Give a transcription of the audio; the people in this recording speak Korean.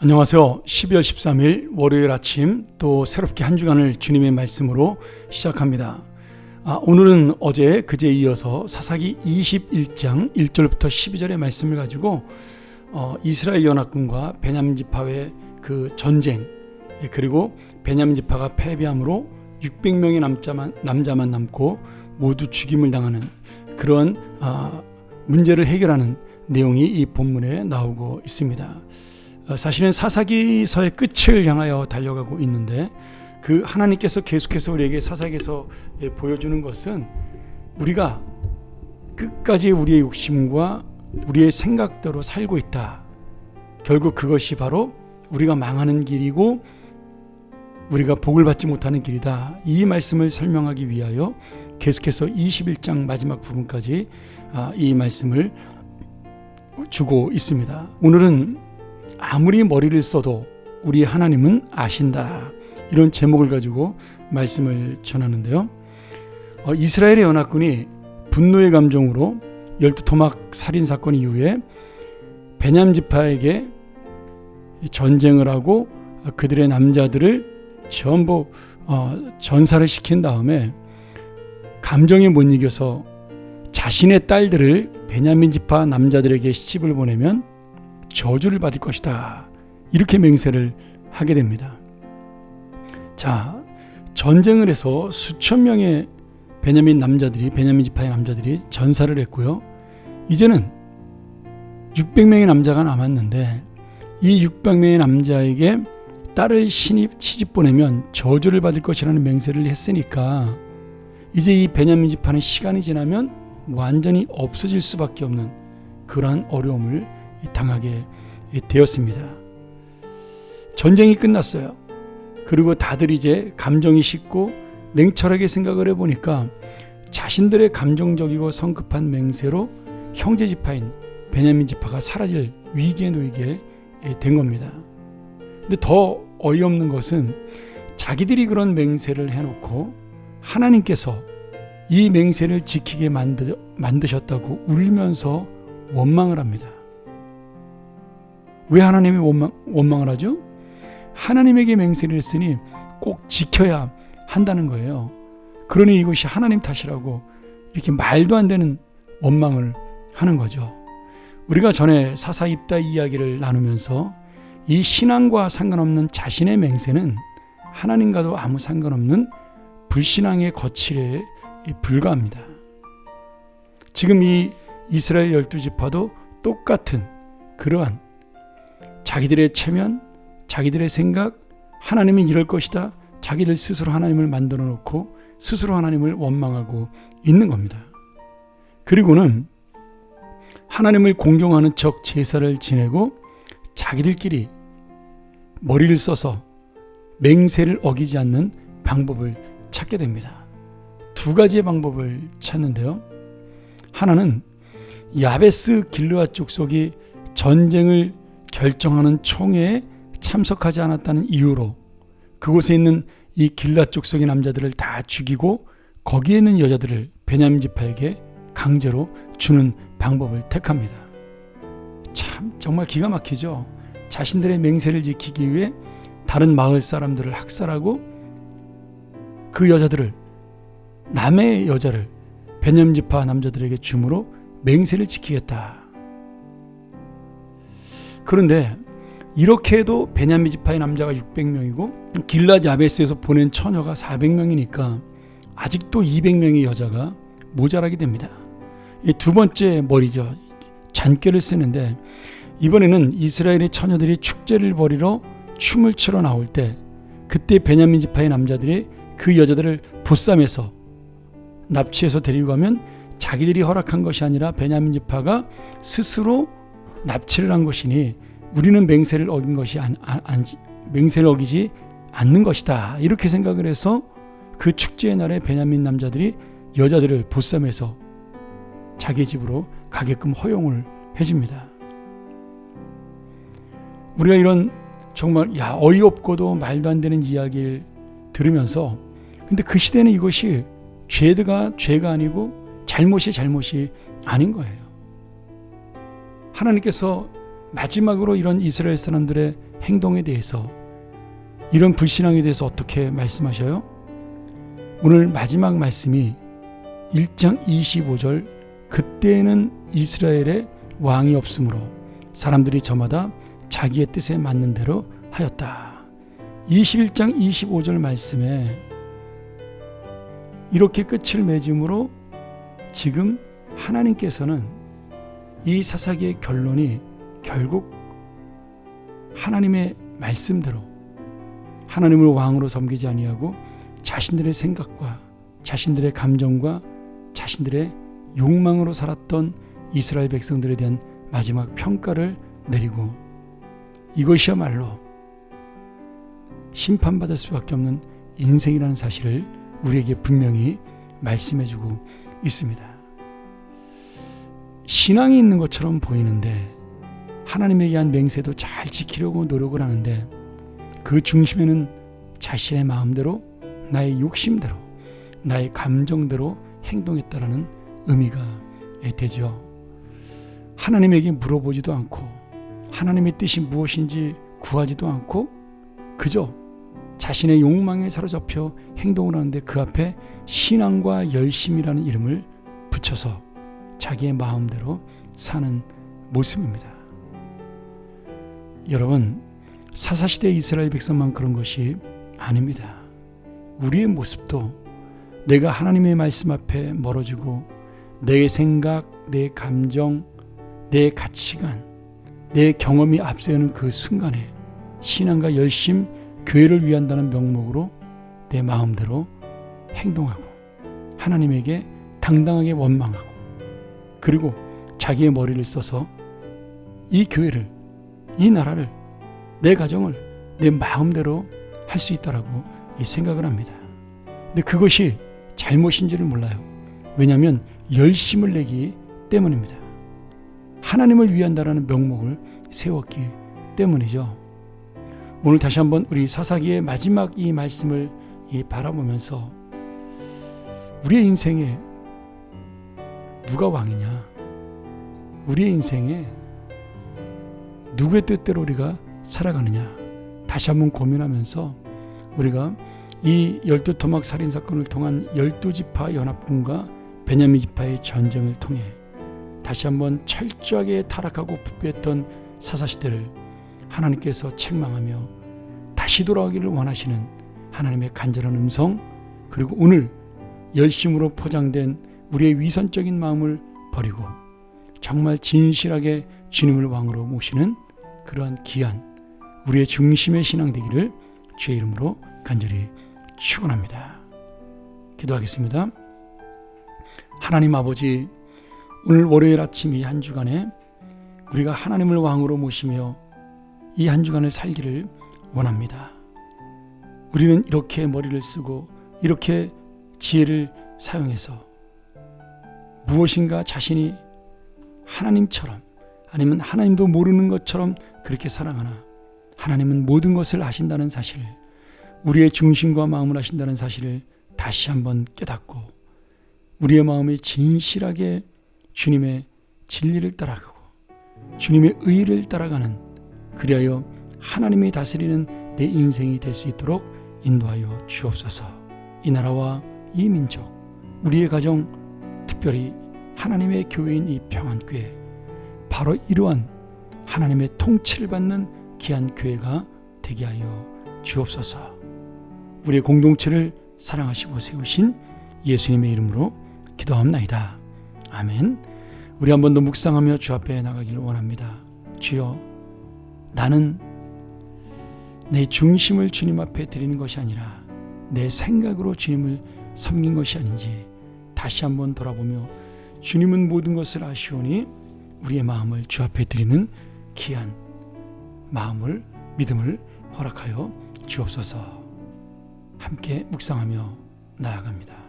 안녕하세요. 12월 13일 월요일 아침 또 새롭게 한 주간을 주님의 말씀으로 시작합니다. 아, 오늘은 어제 그제 이어서 사사기 21장 1절부터 12절의 말씀을 가지고 어, 이스라엘 연합군과 베냐민 지파의 그 전쟁 예, 그리고 베냐민 지파가 패배함으로 600명의 남자만, 남자만 남고 모두 죽임을 당하는 그런 아, 문제를 해결하는 내용이 이 본문에 나오고 있습니다. 어, 사실은 사사기서의 끝을 향하여 달려가고 있는데 그 하나님께서 계속해서 우리에게 사사기에서 예, 보여주는 것은 우리가 끝까지 우리의 욕심과 우리의 생각대로 살고 있다. 결국 그것이 바로 우리가 망하는 길이고 우리가 복을 받지 못하는 길이다. 이 말씀을 설명하기 위하여 계속해서 21장 마지막 부분까지 아, 이 말씀을 주고 있습니다. 오늘은 아무리 머리를 써도 우리 하나님은 아신다. 이런 제목을 가지고 말씀을 전하는데요. 어, 이스라엘의 연합군이 분노의 감정으로 열두 토막 살인 사건 이후에 베냐민 지파에게 전쟁을 하고 그들의 남자들을 전부 어, 전사를 시킨 다음에 감정에 못 이겨서 자신의 딸들을 베냐민 지파 남자들에게 시집을 보내면 저주를 받을 것이다. 이렇게 맹세를 하게 됩니다. 자, 전쟁을 해서 수천 명의 베냐민 남자들이 베냐민 지파의 남자들이 전사를 했고요. 이제는 600명의 남자가 남았는데 이 600명의 남자에게 딸을 신입 시집 보내면 저주를 받을 것이라는 맹세를 했으니까 이제 이 베냐민 지파는 시간이 지나면 완전히 없어질 수밖에 없는 그러한 어려움을 당하게 되었습니다. 전쟁이 끝났어요. 그리고 다들 이제 감정이 식고 냉철하게 생각을 해보니까 자신들의 감정적이고 성급한 맹세로 형제 지파인 베냐민 지파가 사라질 위기에 놓이게 된 겁니다. 근데 더 어이없는 것은 자기들이 그런 맹세를 해놓고 하나님께서 이 맹세를 지키게 만드, 만드셨다고 울면서 원망을 합니다. 왜 하나님이 원망, 원망을 하죠? 하나님에게 맹세를 했으니 꼭 지켜야 한다는 거예요. 그러니 이것이 하나님 탓이라고 이렇게 말도 안 되는 원망을 하는 거죠. 우리가 전에 사사 입다 이야기를 나누면서 이 신앙과 상관없는 자신의 맹세는 하나님과도 아무 상관없는 불신앙의 거칠에 불과합니다. 지금 이 이스라엘 열두 지파도 똑같은 그러한 자기들의 체면, 자기들의 생각, 하나님은 이럴 것이다. 자기들 스스로 하나님을 만들어 놓고 스스로 하나님을 원망하고 있는 겁니다. 그리고는 하나님을 공경하는 척 제사를 지내고 자기들끼리 머리를 써서 맹세를 어기지 않는 방법을 찾게 됩니다. 두 가지의 방법을 찾는데요. 하나는 야베스 길르아 족속이 전쟁을 결정하는 총회에 참석하지 않았다는 이유로 그곳에 있는 이 길라 족속의 남자들을 다 죽이고 거기에 있는 여자들을 베냐민 지파에게 강제로 주는 방법을 택합니다. 참 정말 기가 막히죠. 자신들의 맹세를 지키기 위해 다른 마을 사람들을 학살하고 그 여자들을 남의 여자를 베냐민 지파 남자들에게 주므로 맹세를 지키겠다. 그런데 이렇게 해도 베냐민 지파의 남자가 600명이고 길라 야베스에서 보낸 처녀가 400명이니까 아직도 200명의 여자가 모자라게 됩니다. 두 번째 머리죠. 잔꾀를 쓰는데 이번에는 이스라엘의 처녀들이 축제를 벌이러 춤을 추러 나올 때 그때 베냐민 지파의 남자들이 그 여자들을 보쌈해서 납치해서 데리고 가면 자기들이 허락한 것이 아니라 베냐민 지파가 스스로 납치를 한 것이니 우리는 맹세를 어긴 것이 안, 안, 안, 맹세를 어기지 않는 것이다. 이렇게 생각을 해서 그 축제의 날에 베냐민 남자들이 여자들을 보쌈해서 자기 집으로 가게끔 허용을 해줍니다. 우리가 이런 정말 야 어이없고도 말도 안 되는 이야기를 들으면서 근데 그 시대는 이것이 죄가 죄가 아니고 잘못이 잘못이 아닌 거예요. 하나님께서 마지막으로 이런 이스라엘 사람들의 행동에 대해서 이런 불신앙에 대해서 어떻게 말씀하셔요? 오늘 마지막 말씀이 1장 25절 그때는 이스라엘에 왕이 없으므로 사람들이 저마다 자기의 뜻에 맞는 대로 하였다. 21장 25절 말씀에 이렇게 끝을 맺음으로 지금 하나님께서는 이 사사기의 결론이 결국 하나님의 말씀대로 하나님을 왕으로 섬기지 아니하고 자신들의 생각과 자신들의 감정과 자신들의 욕망으로 살았던 이스라엘 백성들에 대한 마지막 평가를 내리고 이것이야말로 심판받을 수밖에 없는 인생이라는 사실을 우리에게 분명히 말씀해주고 있습니다. 신앙이 있는 것처럼 보이는데 하나님에게 한 맹세도 잘 지키려고 노력을 하는데 그 중심에는 자신의 마음대로 나의 욕심대로 나의 감정대로 행동했다라는 의미가 되죠. 하나님에게 물어보지도 않고 하나님의 뜻이 무엇인지 구하지도 않고 그저 자신의 욕망에 사로잡혀 행동을 하는데 그 앞에 신앙과 열심이라는 이름을 붙여서 자기의 마음대로 사는 모습입니다. 여러분, 사사시대 이스라엘 백성만 그런 것이 아닙니다. 우리의 모습도 내가 하나님의 말씀 앞에 멀어지고 내 생각, 내 감정, 내 가치관, 내 경험이 앞서는 그 순간에 신앙과 열심, 교회를 위한다는 명목으로 내 마음대로 행동하고 하나님에게 당당하게 원망하고 그리고 자기의 머리를 써서 이 교회를 이 나라를 내 가정을 내 마음대로 할 수 있다라고 생각을 합니다. 근데 그것이 잘못인지를 몰라요. 왜냐하면 열심을 내기 때문입니다. 하나님을 위한다라는 명목을 세웠기 때문이죠. 오늘 다시 한번 우리 사사기의 마지막 이 말씀을 바라보면서 우리의 인생에 누가 왕이냐? 우리의 인생에 누구의 뜻대로 우리가 살아가느냐? 다시 한번 고민하면서 우리가 이 열두 토막 살인 사건을 통한 열두 지파 연합군과 베냐민 지파의 전쟁을 통해 다시 한번 철저하게 타락하고 부패했던 사사 시대를 하나님께서 책망하며 다시 돌아오기를 원하시는 하나님의 간절한 음성 그리고 오늘 열심으로 포장된 우리의 위선적인 마음을 버리고 정말 진실하게 주님을 왕으로 모시는 그러한 귀한 우리의 중심의 신앙 되기를 주의 이름으로 간절히 축원합니다. 기도하겠습니다. 하나님 아버지 오늘 월요일 아침 이 한 주간에 우리가 하나님을 왕으로 모시며 이 한 주간을 살기를 원합니다. 우리는 이렇게 머리를 쓰고 이렇게 지혜를 사용해서 무엇인가 자신이 하나님처럼 아니면 하나님도 모르는 것처럼 그렇게 살아가나 하나님은 모든 것을 아신다는 사실을 우리의 중심과 마음을 아신다는 사실을 다시 한번 깨닫고 우리의 마음이 진실하게 주님의 진리를 따라가고 주님의 의를 따라가는 그리하여 하나님이 다스리는 내 인생이 될 수 있도록 인도하여 주옵소서. 이 나라와 이 민족, 우리의 가정, 특별히 하나님의 교회인 이 평안교회, 바로 이러한 하나님의 통치를 받는 귀한 교회가 되게 하여 주옵소서. 우리의 공동체를 사랑하시고 세우신 예수님의 이름으로 기도합나이다. 아멘. 우리 한 번 더 묵상하며 주 앞에 나가기를 원합니다. 주여, 나는 내 중심을 주님 앞에 드리는 것이 아니라 내 생각으로 주님을 섬긴 것이 아닌지 다시 한번 돌아보며 주님은 모든 것을 아시오니 우리의 마음을 주 앞에 드리는 귀한 마음을 믿음을 허락하여 주옵소서 함께 묵상하며 나아갑니다.